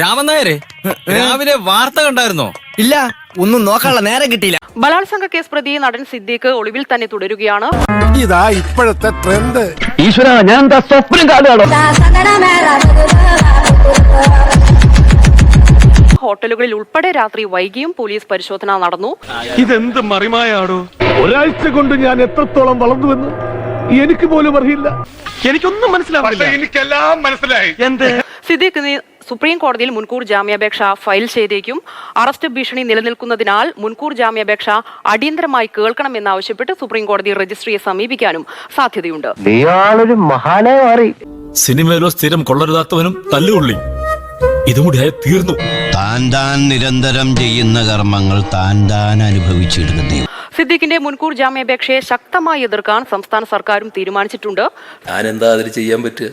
രാമൻ നായരെ രാവിലെ വാർത്ത കണ്ടായിരുന്നോ? ഇല്ല ഒന്നും നോക്കാനുള്ള നേരം കിട്ടിയില്ല. ബലാത്സംഗ കേസ് പ്രതി നടൻ സിദ്ദീഖ് ഒളിവിൽ തന്നെ തുടരുകയാണ്. ഇതാ ഇപ്പോഴത്തെ ട്രെൻഡ് ഈശ്വര ഞാൻ എന്താ സ്വപ്നം കാണുകയാണോ? ഹോട്ടലുകളിൽ ഉൾപ്പെടെ രാത്രി വൈകിയും പോലീസ് പരിശോധന നടന്നു. ഇതെന്ത് മറിമായാടോ? ഒരാഴ്ച കൊണ്ട് ഞാൻ എത്രത്തോളം വളർന്നുവെന്ന് എനിക്ക് പോലും അറിയില്ല. എനിക്കൊന്നും മനസ്സിലാവില്ല എനിക്കെല്ലാം മനസ്സിലായി. എന്ത്? സിദ്ദീഖിന് സുപ്രീം കോടതിയിൽ മുൻകൂർ ജാമ്യാപേക്ഷ ഫയൽ ചെയ്തേക്കും. അറസ്റ്റ് ഭീഷണി നിലനിൽക്കുന്നതിനാൽ മുൻകൂർ ജാമ്യാപേക്ഷ അടിയന്തരമായി കേൾക്കണമെന്നാവശ്യപ്പെട്ട് സുപ്രീം കോടതി രജിസ്ട്രിയെ സമീപിക്കാനും സാധ്യതയുണ്ട്. നീയാളൊരു മഹാനായി മാറി. സിനിമയിലോ സ്ഥിരം കൊള്ളരുതാത്തവനും തല്ലുകൊള്ളി. ഇതും കൂടി തീർന്നു. താൻ താൻ നിരന്തരം ചെയ്യുന്ന കർമ്മങ്ങൾ താൻ താൻ അനുഭവിച്ചെടുക്കുന്നേ സിദ്ദീഖിന്റെ മുൻകൂർ ജാമ്യാപേക്ഷയെ ശക്തമായി എതിർക്കാൻ സംസ്ഥാന സർക്കാരും തീരുമാനിച്ചിട്ടുണ്ട്. ഞാൻ എന്താ അതിൽ ചെയ്യാൻ പറ്റുക?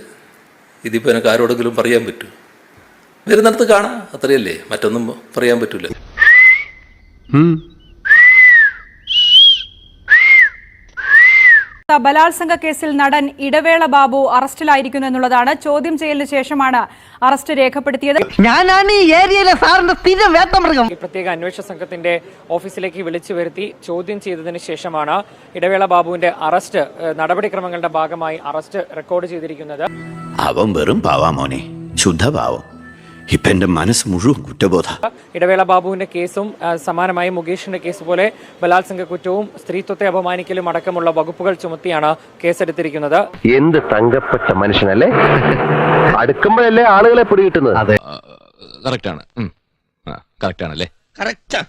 ഇതിപ്പോ എനിക്ക് ആരോടെങ്കിലും പറയാൻ പറ്റുമോ? വരുന്നിടത്ത് കാണാം. അത്രയല്ലേ? മറ്റൊന്നും പറയാൻ പറ്റൂല. ബലാത്സംഗ കേസിൽ നടൻ ഇടവേള ബാബു അറസ്റ്റിലായിരിക്കുന്നു എന്നുള്ളതാണ് ചോദ്യം ചെയ്യലിന് ശേഷമാണ് അറസ്റ്റ് രേഖപ്പെടുത്തിയത്. ഞാനാണ് ഈ ഏരിയയിലെ സാറിന്റെ സ്ഥിരം വേട്ടമൃഗം. പ്രത്യേക അന്വേഷണ സംഘത്തിന്റെ ഓഫീസിലേക്ക് വിളിച്ചു വരുത്തി ചോദ്യം ചെയ്തതിന് ശേഷമാണ് ഇടവേള ബാബുവിന്റെ അറസ്റ്റ് നടപടിക്രമങ്ങളുടെ ഭാഗമായി അറസ്റ്റ് റെക്കോർഡ് ചെയ്തിരിക്കുന്നത്. അവൻ വെറും പാവാമോനെ ശുദ്ധപാവം ഇപ്പൊ എന്റെ മനസ്സ് മുഴുവൻ കുറ്റബോധ. ഇടവേള ബാബുവിന്റെ കേസും സമാനമായി മുകേഷിന്റെ കേസ് പോലെ ബലാത്സംഗ കുറ്റവും സ്ത്രീത്വത്തെ അപമാനിക്കലും അടക്കമുള്ള വകുപ്പുകൾ ചുമത്തിയാണ് കേസെടുത്തിരിക്കുന്നത്. എന്ത് തങ്കപ്പെട്ട മനുഷ്യനല്ലേ? അടുക്കുമ്പോഴല്ലേ ആളുകളെ പിടികിട്ടുന്നത്? അതെ. കറക്റ്റാണ്. കറക്റ്റാണല്ലേ? കറക്റ്റാ.